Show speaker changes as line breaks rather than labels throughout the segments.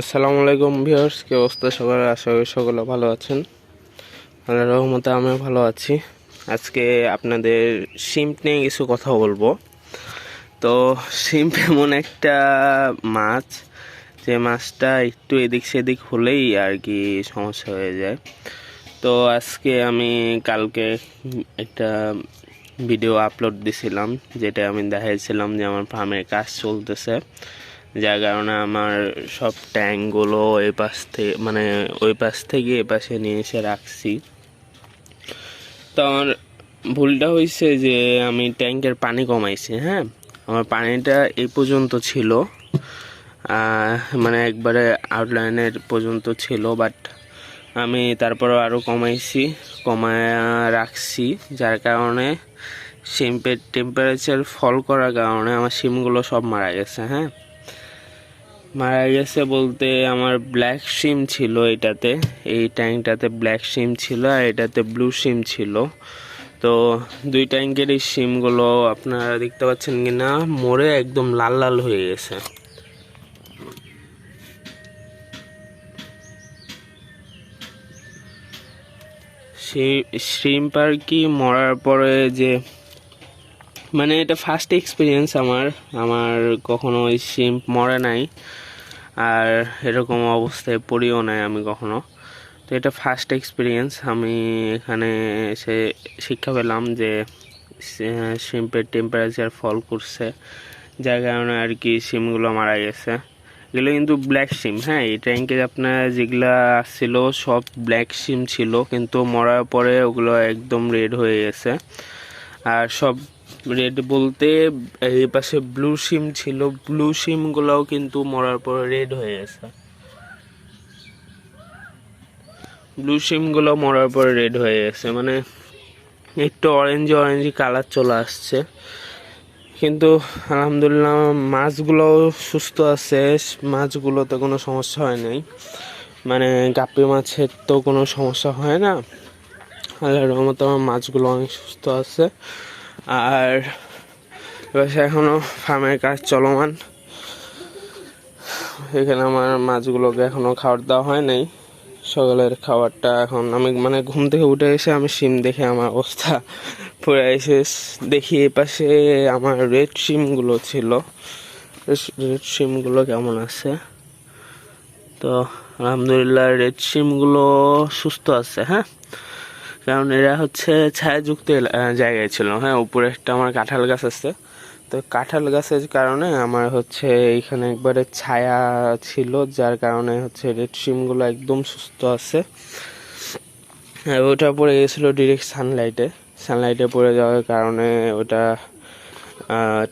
আসসালামু আলাইকুম ভিউয়ার্স, কি অবস্থা সবার? আশা করি সকলে ভালো আছেন। আল্লাহ রহমতে আমিও ভালো আছি। আজকে আপনাদের শিম্প নিয়ে কিছু কথা বলব। তো শিম্প এমন একটা মাছ, যে মাছটা একটু এদিক সেদিক হলেই আর কি সমস্যা হয়ে যায়। তো আজকে আমি কালকে একটা ভিডিও আপলোড দিছিলাম, যেটা আমি দেখাইছিলাম যে আমার ফার্মের কাজ চলতেছে। যার কারণে আমার সব ট্যাঙ্কগুলো ওই পাশ থেকে মানে ওই পাশ থেকে এ পাশে নিয়ে এসে রাখছি। তো আমার ভুলটা হয়েছে যে আমি ট্যাঙ্কের পানি কমাইছি হ্যাঁ? আমার পানিটা এই পর্যন্ত ছিল মানে একবারে আউটলাইনের পর্যন্ত ছিল বাট আমি তারপরে আরও কমাইছি, কমায় রাখছি, যার কারণে শিম্পের টেম্পারেচার ফল করার কারণে আমার সিমগুলো সব মারা গেছে হ্যাঁ? মারা গেছে বলতে আমার ব্ল্যাক সিম ছিল এটাতে। এই ট্যাঙ্কটাতে ব্ল্যাক সিম ছিল আর এটাতে ব্লু সিম ছিল। তো দুই ট্যাঙ্কের এই সিমগুলো আপনারা দেখতে পাচ্ছেন কি না মরে একদম লাল লাল হয়ে গেছে। সিম আর কি মরার পরে যে মানে এটা ফার্স্ট এক্সপিরিয়েন্স আমার। আমার কখনো ওই শিম্প মরে নাই। আর এরকম অবস্থায় পড়িও নাই আমি কখনো। তো এটা ফার্স্ট এক্সপিরিয়েন্স আমি এখানে এসে শিক্ষা পেলাম যে শিম্পের টেম্পারেচার ফল করছে। যার কারণে আর কি সিমগুলো মারা গেছে। এগুলো কিন্তু ব্ল্যাক সিম হ্যাঁ? এই ট্যাঙ্কে আপনার যেগুলা আসছিল সব ব্ল্যাক সিম ছিল। কিন্তু মরার পরে ওগুলো একদম রেড হয়ে গেছে। আর সব রেড বলতে এই পাশে ব্লু সিম ছিল। ব্লু সিমগুলোও কিন্তু মরার পরে রেড হয়ে গেছে। ব্লু সিমগুলো মরার পরে রেড হয়ে গেছে। মানে একটু অরেঞ্জ অরেঞ্জ কালার চলে আসছে। কিন্তু আলহামদুলিল্লাহ মাছগুলোও সুস্থ আছে। মাছগুলোতে কোনো সমস্যা হয় নাই। মানে গাপ্পি মাছের তো কোনো সমস্যা হয় না। আল্লাহ রহমতে আমার মাছগুলো অনেক সুস্থ আছে। আর এবার এখনও ফার্মের কাজ চলমান। এখানে আমার মাছগুলোকে এখনও খাবার দেওয়া হয় নাই। সকালের খাবারটা এখন আমি মানে ঘুম থেকে উঠে এসে আমি সিম দেখে আমার অবস্থা পুরো এসে দেখি এ পাশে আমার রেড সিমগুলো ছিল। রেড সিমগুলো কেমন আছে? তো আলহামদুলিল্লাহ রেড সিমগুলো সুস্থ আছে হ্যাঁ? কারণ এরা হচ্ছে ছায়াযুক্ত জায়গায় ছিল। হ্যাঁ উপরে একটা আমার কাঁঠাল গাছ আছে। তো কাঁঠাল গাছের কারণে আমার হচ্ছে এইখানে একবারে ছায়া ছিল, যার কারণে হচ্ছে রেড সিমগুলো একদম সুস্থ আছে। আর ওটা পড়ে গেছিল ডিরেক্ট সানলাইটে সানলাইটে পড়ে যাওয়ার কারণে ওটা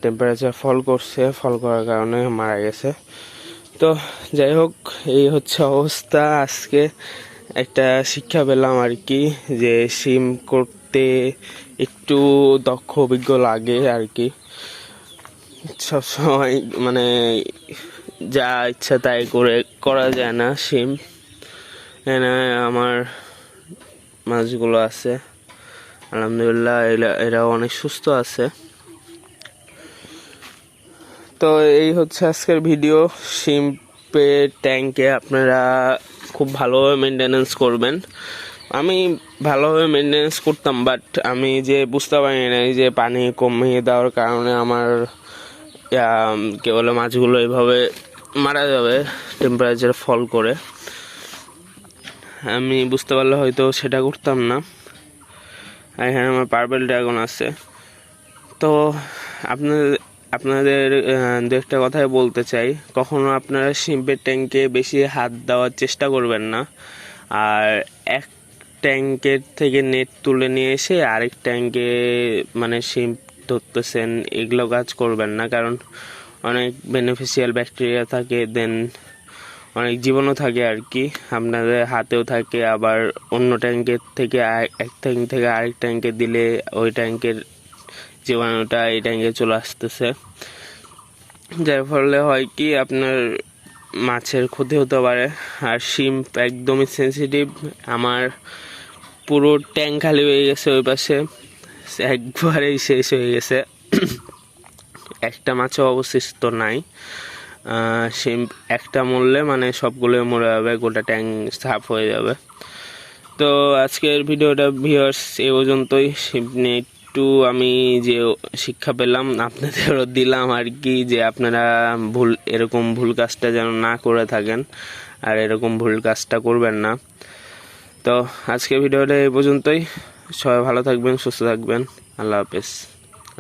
টেম্পারেচার ফল করছে। ফল করার কারণে মারা গেছে। তো যাই হোক, এই হচ্ছে অবস্থা আজকে। একটা শিক্ষা পেলাম আর কি, যে সিম করতে একটু দক্ষ, অভিজ্ঞ লাগে আর কি। সবসময় মানে যা ইচ্ছা তাই করে, করা যায় না সিম। এখানে আমার মাছগুলো আছে। আলহামদুলিল্লাহ, এরা অনেক সুস্থ আছে। তো এই হচ্ছে আজকের ভিডিও। শিম্পের ট্যাঙ্কে আপনারা খুব ভালোভাবে মেনটেনেন্স করবেন। আমি ভালোভাবে মেনটেনেন্স করতাম বাট আমি যে বুঝতে পারি নাই যে পানি কমিয়ে দেওয়ার কারণে আমার কে বলে, মাছগুলো এভাবে মারা যাবে টেম্পারেচার ফল করে। আমি বুঝতে পারলে হয়তো সেটা করতাম না। আর এখানে আমার পার্পেল ড্রাগন আছে। তো আপনাদের আপনাদের দু একটা কথাই বলতে চাই। কখনো আপনারা শিম্পের ট্যাঙ্কে বেশি হাত দেওয়ার চেষ্টা করবেন না। আর এক ট্যাঙ্কের থেকে নেট তুলে নিয়ে এসে আরেক ট্যাঙ্কে মানে শিম্প ধরতেছেন, এগুলো কাজ করবেন না। কারণ অনেক বেনিফিশিয়াল ব্যাকটেরিয়া থাকে দেন অনেক জীবাণু থাকে আর কি। আপনাদের হাতেও থাকে, আবার অন্য ট্যাঙ্কের থেকে এক ট্যাঙ্ক থেকে আরেক ট্যাঙ্কে দিলে ওই ট্যাঙ্কের জীবাণুটা এই ট্যাঙ্কে চলে আসতেছে। যার ফলে হয় কি, আপনার মাছের ক্ষতি হতে পারে। আর শিম্প একদমই সেন্সিটিভ আমার পুরো ট্যাঙ্ক খালি হয়ে গেছে ওই পাশে। একবারেই শেষ হয়ে গেছে। একটা মাছও অবশিষ্ট নাই। শিম্প একটা মরলে মানে সবগুলো মরে যাবে, গোটা ট্যাঙ্ক সাফ হয়ে যাবে। তো আজকের ভিডিওটা ভিউয়ার্স এ পর্যন্তই। শিম্প নিয়ে একটু আমি যে শিক্ষা পেলাম, আপনাদেরও দিলাম আর কি যে আপনারা ভুল, এরকম ভুল কাজটা যেন না করে থাকেন। আর এরকম ভুল কাজটা করবেন না। তো আজকে ভিডিওটা এই পর্যন্তই। সবাই ভালো থাকবেন, সুস্থ থাকবেন। আল্লাহ হাফেজ।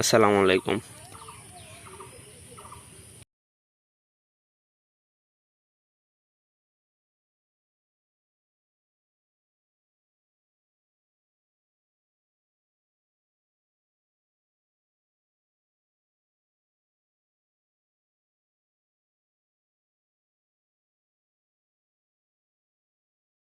আসসালামু আলাইকুম।